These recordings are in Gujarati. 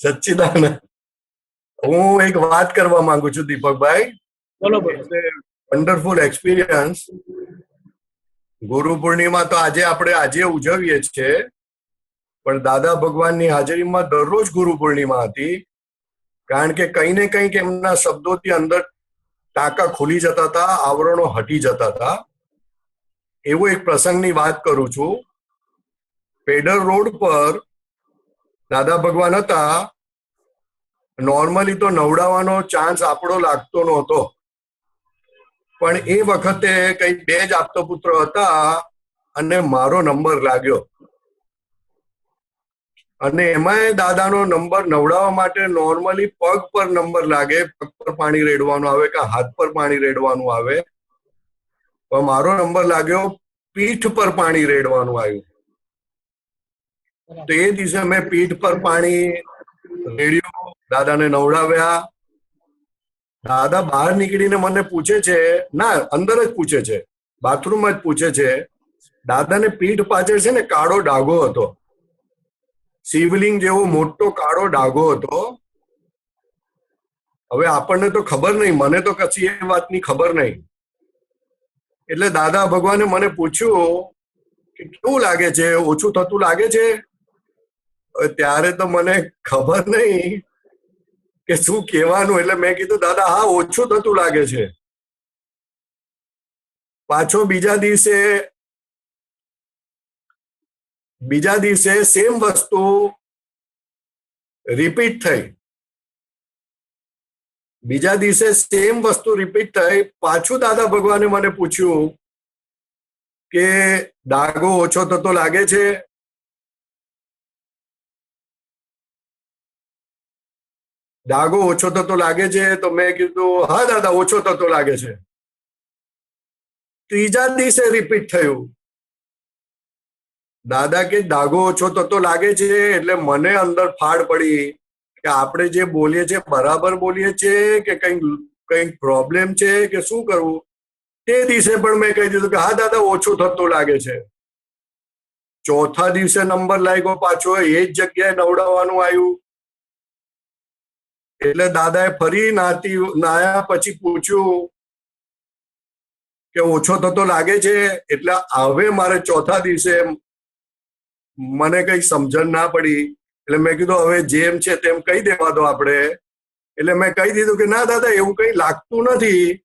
સચ્ચિદાનંદ. હું એક વાત કરવા માંગુ છું દીપકભાઈ. બોલો વન્ડરફુલ એક્સપિરિયન્સ ગુરુ પૂર્ણિમા તો આજે આપણે આજે ઉજવીએ છીએ. પણ દાદા ભગવાનની હાજરીમાં દરરોજ ગુરુ પૂર્ણિમા હતી. કારણ કે કંઈ ને કંઈક એમના શબ્દોથી અંદર ટાંકા ખુલી જતા હતા આવરણો હટી જતા હતા. એવો એક પ્રસંગની વાત કરું છું. પેડર રોડ પર દાદા ભગવાન હતા. નોર્મલી તો નવડાવવાનો ચાન્સ આપણો લાગતો નહોતો. પણ એ વખતે કઈ બે જ આપતો પુત્ર હતા અને મારો નંબર લાગ્યો. અને એમાંય દાદાનો નંબર નવડાવવા માટે નોર્મલી પગ પર નંબર લાગે, પગ પર પાણી રેડવાનું આવે કે હાથ પર પાણી રેડવાનું આવે. પણ મારો નંબર લાગ્યો, પીઠ પર પાણી રેડવાનું આવ્યું. તો એ દિવસે અમે પીઠ પર પાણી, રેડ્યું દાદાને નવડાવ્યા. દાદા બહાર નીકળીને મને પૂછે છે, ના, અંદર જ પૂછે છે બાથરૂમમાં જ પૂછે છે. દાદાને પીઠ પાછળ છે ને કાળો ડાઘો હતો. શિવલિંગ જેવો મોટો કાળો ડાઘો હતો. હવે આપણને તો ખબર નહીં, મને તો કશી એ વાતની ખબર નહીં. એટલે દાદા ભગવાને મને પૂછ્યું કે કેવું લાગે છે? ઓછું થતું લાગે છે? ત્યારે તો મને ખબર નહીં કે શું કહેવાનું. એટલે મેં કીધું, દાદા, હા, ઓછું થતું લાગે છે. પાછો બીજા દિવસે બીજા દિવસે સેમ વસ્તુ રિપીટ થઈ. બીજા દિવસે સેમ વસ્તુ રિપીટ થઈ. પાછું દાદા ભગવાને મને પૂછ્યું કે ડાઘો ઓછો થતો લાગે છે? ડાઘો ઓછો થતો લાગે છે તો મેં કીધું, હા દાદા, ઓછો થતો લાગે છે. ત્રીજા દિવસે રિપીટ થયું. દાદા કે ડાઘો ઓછો થતો લાગે છે એટલે મને અંદર ફાડ પડી કે આપણે જે બોલીએ છીએ, બરાબર બોલીએ છીએ કે કંઈક કંઈક પ્રોબ્લેમ છે કે શું કરવું? તે દિવસે પણ મેં કહી દીધું કે હા દાદા, ઓછું થતું લાગે છે. ચોથા દિવસે નંબર લાગ્યો પાછો, એ જ જગ્યાએ નવડાવવાનું આવ્યું. એટલે દાદાએ ફરી નાતી નાયા પછી પૂછ્યું કે ઓછો થતો લાગે છે? એટલે હવે મારે ચોથા દિવસે મને કઈ સમજણ ના પડી. એટલે મેં કીધું, હવે જેમ છે તેમ કહી દેવા દો આપણે. એટલે મેં કહી દીધું કે, ના દાદા, એવું કઈ લાગતું નથી.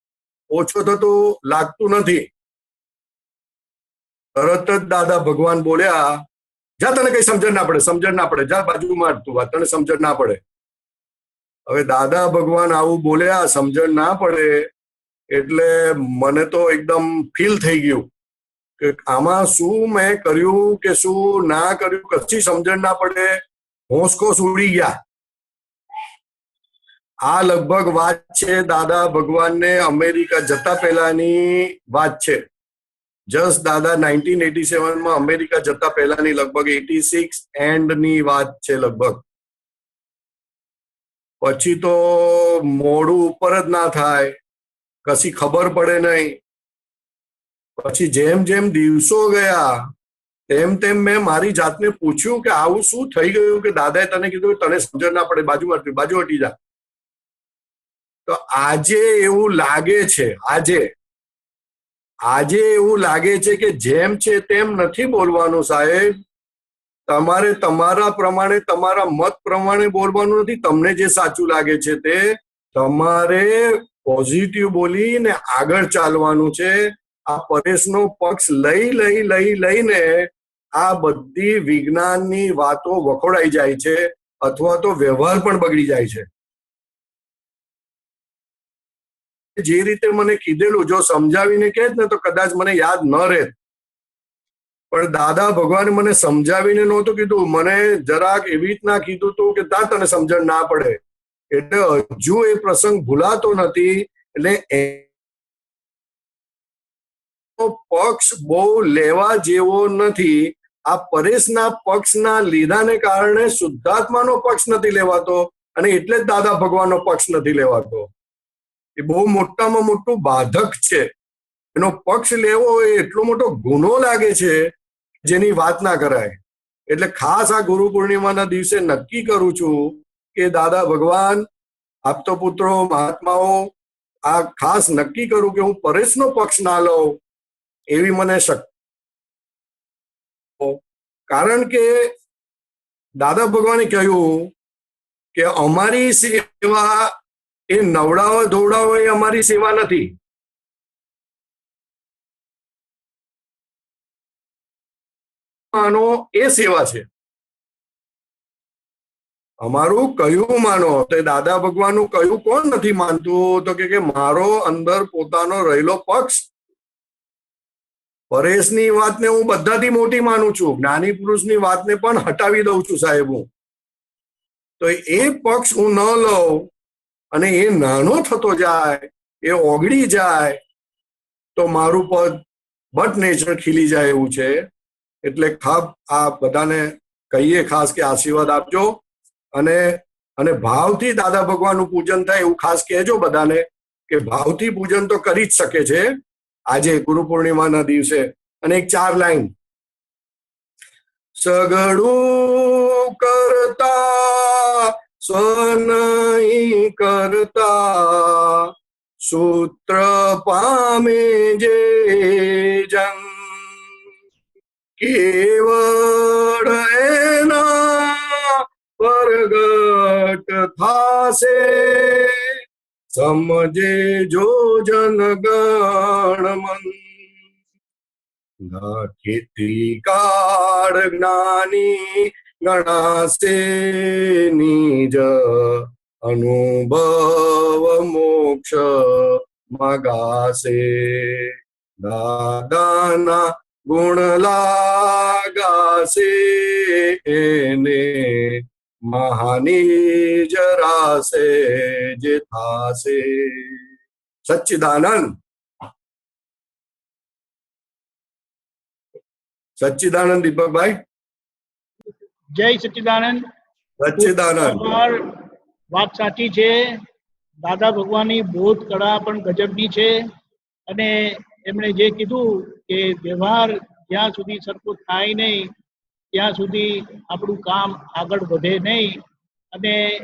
ઓછો થતું લાગતું નથી. તરત જ દાદા ભગવાન બોલ્યા, જા તને કઈ સમજણ ના પડે, સમજણ ના પડે. જા બાજુમાં તું તને સમજણ ના પડે. હવે દાદા ભગવાન આવું બોલ્યા, સમજણ ના પડે, એટલે મને તો એકદમ ફીલ થઈ ગયું કે આમાં શું મેં કર્યું કે શું ના કર્યું, કશી સમજણ ના પડે હોંશકોશ ઉડી ગયા. આ લગભગ વાત છે દાદા ભગવાનને અમેરિકા જતા પહેલાની વાત છે. જસ્ટ દાદા નાઇન્ટીન એટી સેવનમાં અમેરિકા જતા પહેલાની લગભગ એટી સિક્સ એન્ડની વાત છે લગભગ. પછી તો મોડું ઉપર જ ના થાય, કશી ખબર પડે નહીં. પછી જેમ જેમ દિવસો ગયા, તેમ તેમ મેં મારી જાતને પૂછ્યું કે આવું શું થઈ ગયું કે દાદાએ તને કીધું તને સમજણ ના પડે બાજુમાં બાજુ હટી જા. તો આજે એવું લાગે છે, આજે આજે એવું લાગે છે કે જેમ છે તેમ નથી બોલવાનું સાહેબ. તમારે તમારા પ્રમાણે, તમારા મત પ્રમાણે બોલવાનું નથી. તમને જે સાચું લાગે છે તે તમારે પોઝિટિવ બોલીને આગળ ચાલવાનું છે. આ પરેશનો પક્ષ લઈ લઈ લઈ, લઈને આ બધી વિજ્ઞાનની વાતો વખોડાઈ જાય છે અથવા તો વ્યવહાર પણ બગડી જાય છે. જે રીતે મને કીધેલું, જો સમજાવીને કહે ને તો કદાચ મને યાદ ન રહે. પણ દાદા ભગવાન મને સમજાવીને નહોતું કીધું. મને જરાક એવી રીતના કીધું હતું કે તા તને સમજણ ના પડે. એટલે હજુ એ પ્રસંગ ભૂલાતો નથી. એટલે પક્ષ બહુ લેવા જેવો નથી. આ પરેશના પક્ષના લીધાને કારણે શુદ્ધાત્માનો પક્ષ નથી લેવાતો અને એટલે જ દાદા ભગવાનનો પક્ષ નથી લેવાતો. એ બહુ મોટામાં મોટું બાધક છે. એનો પક્ષ લેવો એ એટલો મોટો ગુનો લાગે છે જેની વાત ના કરાય. એટલે ખાસ આ ગુરુ પૂર્ણિમાના દિવસે નક્કી કરું છું કે દાદા ભગવાન આપતો પુત્રો, મહાત્માઓ, આ ખાસ નક્કી કરું કે હું પરેશનો પક્ષ ના લઉં એવી મને શક કારણ કે દાદા ભગવાને કહ્યું કે અમારી સેવા એ નવડાવો ધોવડાવો એ અમારી સેવા નથી. માનો એ સેવા છે. અમારું કયું માનો? તો દાદા ભગવાનનું કયું કોણ નથી માનતું? તો કે મારો અંદર પોતાનો રહેલો પક્ષ. પરેશની વાતને હું બધાથી મોટી માનું છું. જ્ઞાની પુરુષની વાતને પણ હટાવી દઉં છું સાહેબ હું. તો એ પક્ષ હું ન લઉં અને એ નાનો થતો જાય, એ ઓગળી જાય, તો મારું પદ બટ નેચર ખીલી જાય એવું છે. એટલે ખાબ આ બધાને કહીએ ખાસ કે આશીર્વાદ આપજો. અને અને ભાવથી દાદા ભગવાનનું પૂજન થાય એવું ખાસ કહેજો બધાને કે ભાવથી પૂજન તો કરી જ શકે છે આજે ગુરુ પૂર્ણિમાના દિવસે. અને એક ચાર લાઈન. સગડું કરતા સ્વનહી કરતા, સૂત્ર પામે જે જન કેવળ એના પ્રગટ થાશે. સમજે જો જન ગણ મન ખેતી કાળ જ્ઞાની ગણાશે નિજ અનુભવ મોક્ષ મગાશે. દાદાના ગુણ લાગાશે એને મહાની જરાશે જે થાશે. સચ્ચિદાનંદ. સચ્ચિદાનંદ દીપકભાઈ? જય સચ્ચિદાનંદ. સચ્ચિદાનંદ. વાત સાચી છે. દાદા ભગવાનની બોધ કળા પણ ગજબની છે. અને એમણે જે કીધું કે વ્યવહાર જ્યાં સુધી સરખો થાય નહીં, ત્યાં સુધી આપણું કામ આગળ વધે નહીં. અને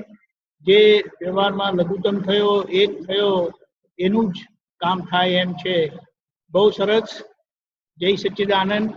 જે વ્યવહારમાં લઘુત્તમ થયો, એક થયો, એનું જ કામ થાય એમ છે. બહુ સરસ. જય સચ્ચિદાનંદ.